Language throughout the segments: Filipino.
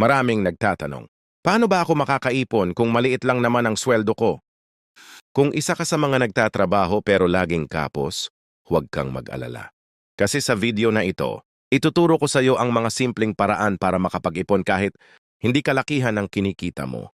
Maraming nagtatanong, paano ba ako makakaipon kung maliit lang naman ang sweldo ko? Kung isa ka sa mga nagtatrabaho pero laging kapos, huwag kang mag-alala. Kasi sa video na ito, ituturo ko sa iyo ang mga simpleng paraan para makapag-ipon kahit hindi kalakihan ang kinikita mo.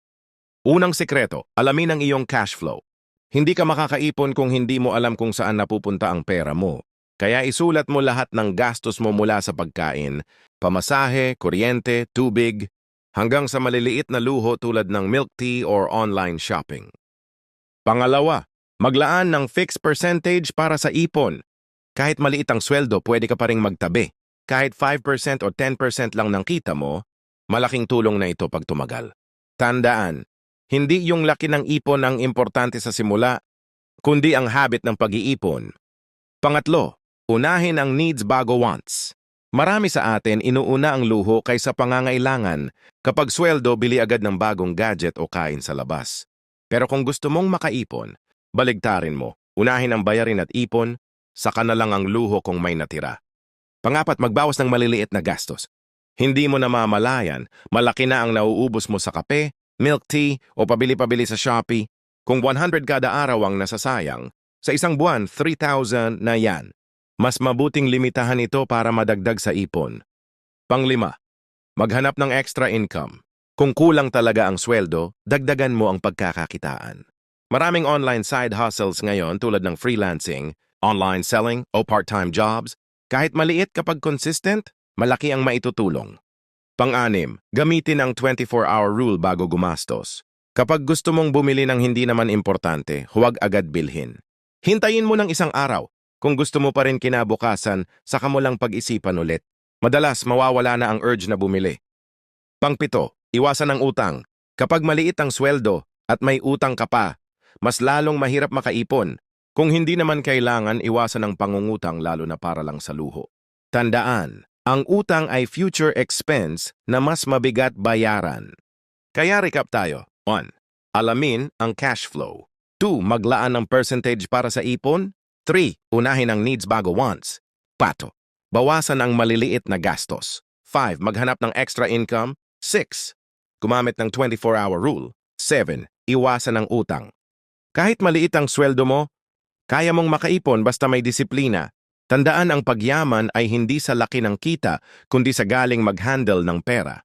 Unang sekreto, alamin ang iyong cash flow. Hindi ka makakaipon kung hindi mo alam kung saan napupunta ang pera mo. Kaya isulat mo lahat ng gastos mo mula sa pagkain, pamasahe, kuryente, tubig, hanggang sa maliliit na luho tulad ng milk tea or online shopping. Pangalawa, maglaan ng fixed percentage para sa ipon. Kahit maliit ang sweldo, pwede ka pa ring magtabi. Kahit 5% o 10% lang ng kita mo, malaking tulong na ito pag tumagal. Tandaan, hindi yung laki ng ipon ang importante sa simula, kundi ang habit ng pag-iipon. Pangatlo, unahin ang needs bago wants. Marami sa atin inuuna ang luho kaysa pangangailangan. Kapag sweldo, bili agad ng bagong gadget o kain sa labas. Pero kung gusto mong makaipon, baligtarin mo. Unahin ang bayarin at ipon, saka na lang ang luho kung may natira. Pangapat, magbawas ng maliliit na gastos. Hindi mo namamalayan, malaki na ang nauubos mo sa kape, milk tea o pabili-pabili sa Shopee. Kung 100 kada araw ang nasasayang, sa isang buwan, 3,000 na yan. Mas mabuting limitahan ito para madagdag sa ipon. Panglima, maghanap ng extra income. Kung kulang talaga ang sweldo, dagdagan mo ang pagkakakitaan. Maraming online side hustles ngayon tulad ng freelancing, online selling o part-time jobs. Kahit maliit kapag consistent, malaki ang maitutulong. Pang-anim, gamitin ang 24-hour rule bago gumastos. Kapag gusto mong bumili ng hindi naman importante, huwag agad bilhin. Hintayin mo ng isang araw. Kung gusto mo pa rin kinabukasan, saka mo lang pag-isipan ulit. Madalas mawawala na ang urge na bumili. Pangpito, iwasan ang utang. Kapag maliit ang sweldo at may utang ka pa, mas lalong mahirap makaipon. Kung hindi naman kailangan, iwasan ang pangungutang lalo na para lang sa luho. Tandaan, ang utang ay future expense na mas mabigat bayaran. Kaya recap tayo. 1. Alamin ang cash flow. 2. Maglaan ng percentage para sa ipon. 3. Unahin ang needs bago wants. Pato. Bawasan ang maliliit na gastos. 5. Maghanap ng extra income. 6. Gumamit ng 24-hour rule. 7. Iwasan ang utang. Kahit maliit ang sweldo mo, kaya mong makaipon basta may disiplina. Tandaan ang pagyaman ay hindi sa laki ng kita, kundi sa galing mag-handle ng pera.